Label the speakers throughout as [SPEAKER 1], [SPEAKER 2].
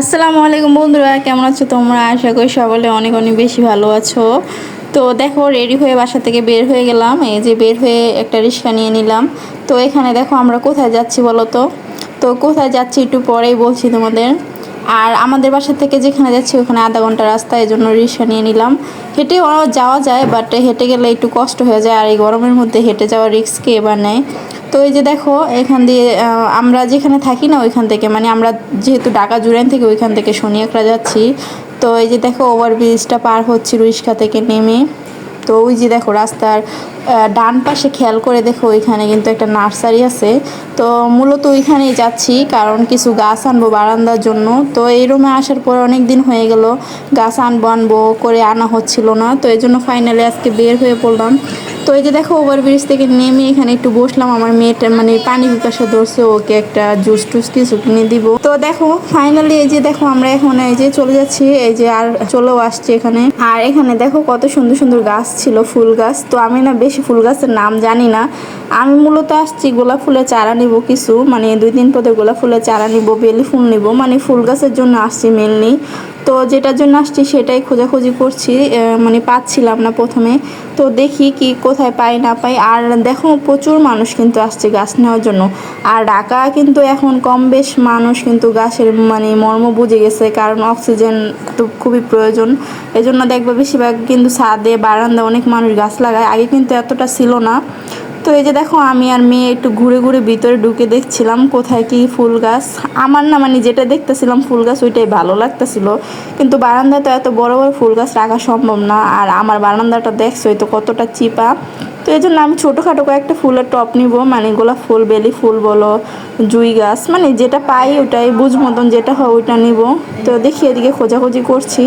[SPEAKER 1] আসসালামু আলাইকুম বন্ধুরা, কেমন আছো তোমরা? আশা করি সকলে অনেক অনেক বেশি ভালো আছো। তো দেখো, রেডি হয়ে বাসা থেকে বের হয়ে গেলাম। এই যে বের হয়ে একটা রিক্সা নিয়ে নিলাম। তো এখানে দেখো, আমরা কোথায় যাচ্ছি বলো তো তো কোথায় যাচ্ছি একটু পরেই বলছি তোমাদের। আর আমাদের বাসা থেকে যেখানে যাচ্ছি, ওখানে আধা ঘণ্টা রাস্তা, এই জন্য রিক্সা নিয়ে নিলাম। হেঁটে যাওয়া যায় বাট হেঁটে গেলে একটু কষ্ট হয়ে যায়, আর এই গরমের মধ্যে হেঁটে যাওয়া রিস্ক কে এবার নেয়? তো এই যে দেখো, এখান দিয়ে আমরা যেখানে থাকি না ওইখান থেকে মানে আমরা যেহেতু ঢাকা জুড়েন থেকে ওইখান থেকে শনিয়াকড়া যাচ্ছি। তো এই যে দেখো ওভারব্রিজটা পার হচ্ছি রুইসকা থেকে নেমে। তো ওই যে দেখো, রাস্তার ডান পাশে খেয়াল করে দেখো ওইখানে কিন্তু একটা নার্সারি আছে। তো মূলত ওইখানেই যাচ্ছি, কারণ কিছু গাছ আনব বারান্দার জন্য। তো এই রুমে আসার পর অনেক দিন হয়ে গেল, গাছ আনব আনব করে আনা হচ্ছিল না। তো এই জন্য ফাইনালি আজকে বের হয়ে পড়লাম। তো এই যে দেখো ওভারব্রিজ থেকে নেমে এখানে একটু বসলাম, আমার মেয়েটা মানে পানি পিপাসা ধরছে, ওকে একটা জুস টুস কিছু কিনে দিব। তো দেখো ফাইনালি এই যে দেখো আমরা এখন এই যে চলে যাচ্ছি, এই যে আর চলেও আসছি এখানে। আর এখানে দেখো কত সুন্দর সুন্দর গাছ ছিল, ফুল গাছ। তো আমি না বেশি ফুল গাছের নাম জানি না। আমি মূলত আসছি গোলাপ ফুলের চারা নিব কিছু মানে দুই দিন পরে গোলাপ ফুলের চারা নিব, বেলি ফুল নিব মানে ফুল গাছের জন্য আসছি মেনলি তো যেটার জন্য আসছি সেটাই খোঁজাখুঁজি করছি মানে পাচ্ছিলাম না প্রথমে। তো দেখি কি কোথায় পাই না পাই। আর দেখো প্রচুর মানুষ কিন্তু আসছে গাছ নেওয়ার জন্য। আর ঢাকা কিন্তু এখন কম বেশ মানুষ কিন্তু গাছের মানে মর্ম বুঝে গেছে, কারণ অক্সিজেন তো খুবই প্রয়োজন। এজন্য দেখবে বেশিরভাগ কিন্তু ছাদে বারান্দা অনেক মানুষ গাছ লাগায়। আগে কিন্তু এতটা ছিল না। তো এই যে দেখো, আমি আর মেয়ে একটু ঘুরে ঘুরে ভিতরে ঢুকে দেখছিলাম কোথায় কি ফুল গাছ। আমার না মানে যেটা দেখতেছিলাম ফুল গাছ, ওইটাই ভালো লাগতেছিল। কিন্তু বারান্দায় তো এত বড় বড় ফুল গাছ রাখা সম্ভব না। আর আমার বারান্দাটা দেখছোই তো কতটা চিপা। তো এই জন্য আমি ছোটোখাটো কয়েকটা ফুলের টপ নিব মানে গোলাপ ফুল বেলি ফুল বলো, জুই গাছ মানে যেটা পাই ওটাই বুঝ মতন যেটা হয় ওইটা নিব। তো দেখি এদিকে খোঁজাখুঁজি করছি।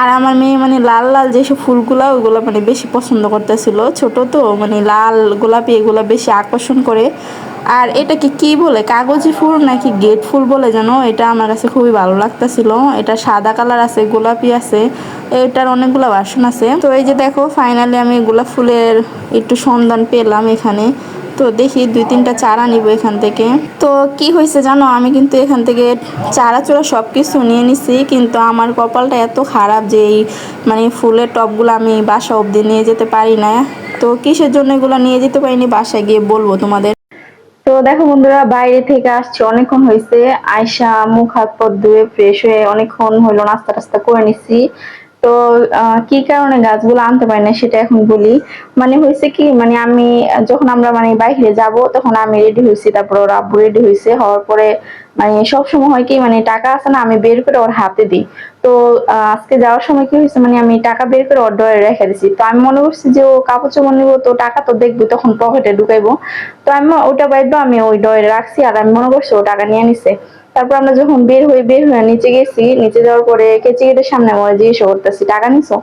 [SPEAKER 1] আর আমার মেয়ে মানে লাল লাল যেসব ফুলগুলো ওইগুলো মানে বেশি পছন্দ করতেছিল। ছোট তো মানে লাল গোলাপি এগুলো বেশি আকর্ষণ করে। আর এটাকে কি বলে, কাগজি ফুল নাকি গেট ফুল বলে যেন এটা আমার কাছে খুবই ভালো লাগতেছিল। এটা সাদা কালার আছে, গোলাপি আছে, এটার অনেকগুলো বাসন আছে। তো এই যে দেখো ফাইনালি আমি গোলাপ ফুলের একটু সন্ধান পেলাম এখানে। তো দেখি দুই তিনটা চারা নিব এখান থেকে। তো কি হয়েছে জানো? আমি কিন্তু এখান থেকে চারা চোরা সব কিছু নিয়ে নিছি, কিন্তু আমার কপালটা এত খারাপ যে এই মানে ফুলের টপগুলো আমি বাসা অবধি নিয়ে যেতে পারি না। তো কিসের জন্য এগুলো নিয়ে যেতে পারিনি বাসায় গিয়ে বলব তোমাদের। তো দেখো বন্ধুরা, বাইরে থেকে আসছে, অনেকক্ষণ হয়েছে আয়সা মুখ হাত পথ ধুয়ে ফ্রেশ হয়ে অনেকক্ষণ হইল নাস্তা টাস্তা করে নিছি। তো কি কারণে গাছগুলো আনতে পারি না সেটা এখন বলি। মানে হয়েছে কি মানে আমি, যখন আমরা মানে বাইরে যাব, তখন আমি রেডি হয়েছি, তারপর ওর আব্বু রেডি হয়েছে, হওয়ার পরে মানে সব সময় হয় কি মানে টাকা আছে না, আমি বের করে ওর হাতে দিই। তো আজকে যাওয়ার সময় কি হয়েছে মানে আমি টাকা বের করে ওর ডয়ে রেখে দিছি। তো আমি মনে করছি যে ও কাপড় চোপড় নিবো, তো টাকা তো দেখব, তখন পকেটে ঢুকাইবো। তো আমি ওটা বাইরবো আমি ওই ডয়ে রাখছি, আর আমি মনে করছি ও টাকা নিয়ে নিছে। তারপর আমরা যখন বের হই, বের হয়ে নিচে গেছি, নিচে যাওয়ার পরে কেচি গেটের সামনে আমরা জিজ্ঞেস করতেছি। টাকা নিছো?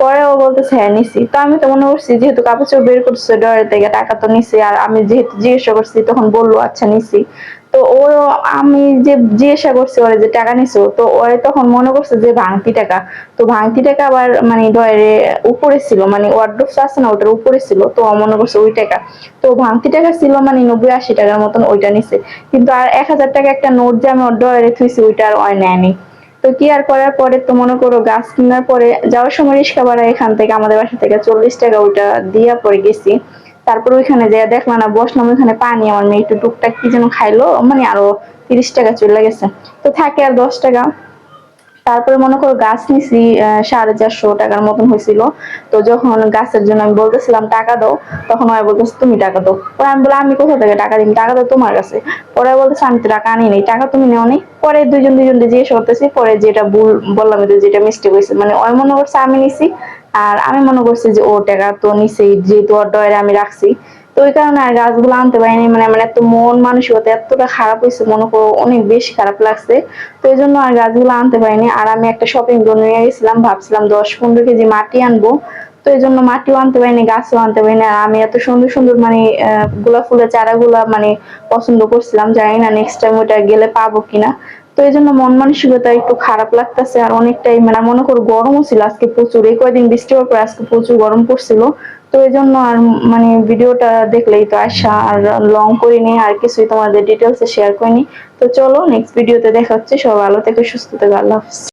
[SPEAKER 1] পরে ও বলতেছে হ্যাঁ নিছি। তো আমি তো মনে করছি, যেহেতু কাপড় বের করছে ডরের থেকে টাকা তো নিছি, আর আমি যেহেতু জিজ্ঞাসা করছি, তখন বলল আচ্ছা নিছি। তো ও আমি যে জিজ্ঞাসা করছি ওরে যে টাকা নিছো, তো ওরে তখন মনে করছে যে ভাঙতি টাকা। তো ভাঙতি টাকা আবার মানে ডয়ের উপরে ছিল মানে ওয়ার্ড্রোপস আছে না, ওটার উপরে ছিল, তো ও মনে করছে ওই টাকা। তো ভাঙতি টাকা ছিল মানে নব্বই আশি টাকার মতন ওইটা নিছে। কিন্তু আর এক হাজার টাকা একটা নোট যে আমি ডয়ের থুইছি, ওইটা আর ওই নেয়নি। তো কি আর করার পরে তো মনে করো গাছ কেনার পরে যাওয়ার সময় রিক্সা ভাড়া এখান থেকে আমাদের বাসা থেকে চল্লিশ টাকা ওইটা দিয়া পরে গেছি। তারপর ওইখানে যে দেখলাম না, বসলাম ওইখানে পানি আমার মেয়ে একটু টুকটাক কি যেন খাইলো মানে আরও তিরিশ টাকা চলে গেছে। তো থাকে আর দশ টাকা। তারপরে মনে করো গাছ নিছি সাড়ে চারশো টাকার মতন হয়েছিল। তো যখন গাছের জন্য আমি বলতেছিলাম, টাকা দাও, তখন ওরা বলতেছে, তুমি টাকা দাও। পরে আমি বললাম, আমি কোথা থেকে টাকা দিই টাকা দাও তোমার কাছে। পরে বলতেছে, আমি তো টাকা আনি নাই, টাকা তুমি নেও নি। পরে দুইজন দুইজন জিজ্ঞেস করতেছি, পরে যেটা ভুল বললাম যেটা মিস্টেক হয়েছে। মানে ওই মনে করছে আমি নিছি আর আমি মনে করছি যে ও টাকা তো নিছেই, যেহেতু ওর ডয়ারে আমি রাখছি। তো ওই কারণে আর গাছগুলো আনতে পারিনি মানে আমার এত মন মানসিকতা এতটা খারাপ হয়েছে, মনে করো অনেক বেশি খারাপ লাগছে। তো এই জন্য আর গাছগুলো আনতে পারিনি, আর আমি একটা শপিং করে নিয়ে গেছিলাম, ভাবছিলাম দশ পনেরো কেজি মাটি আনব। তো এই জন্য মাটিও আনতে পারিনি, গাছও আনতে পারিনি, আর আমি এত সুন্দর সুন্দর মানে গোলাপ ফুলের চারাগুলা মানে পছন্দ করছিলাম, জানি না নেক্সট টাইম ওটা গেলে পাবো কিনা। তো এই জন্য মন মানসিকতা একটু খারাপ লাগতেছে আর অনেকটাই মানে মনে করো গরমও ছিল আজকে প্রচুর। এই কয়দিন বৃষ্টি হওয়ার পর আজকে প্রচুর গরম পড়ছিল। তো এই জন্য আর মানে ভিডিওটা দেখলেই তো আসা আর লং করিনি আর কিছুই তোমাদের ডিটেলসে শেয়ার করিনি। তো চলো নেক্সট ভিডিওতে দেখা হচ্ছে। সব ভালো থেকে, সুস্থ থেকে, আল্লাহ হাফিজ।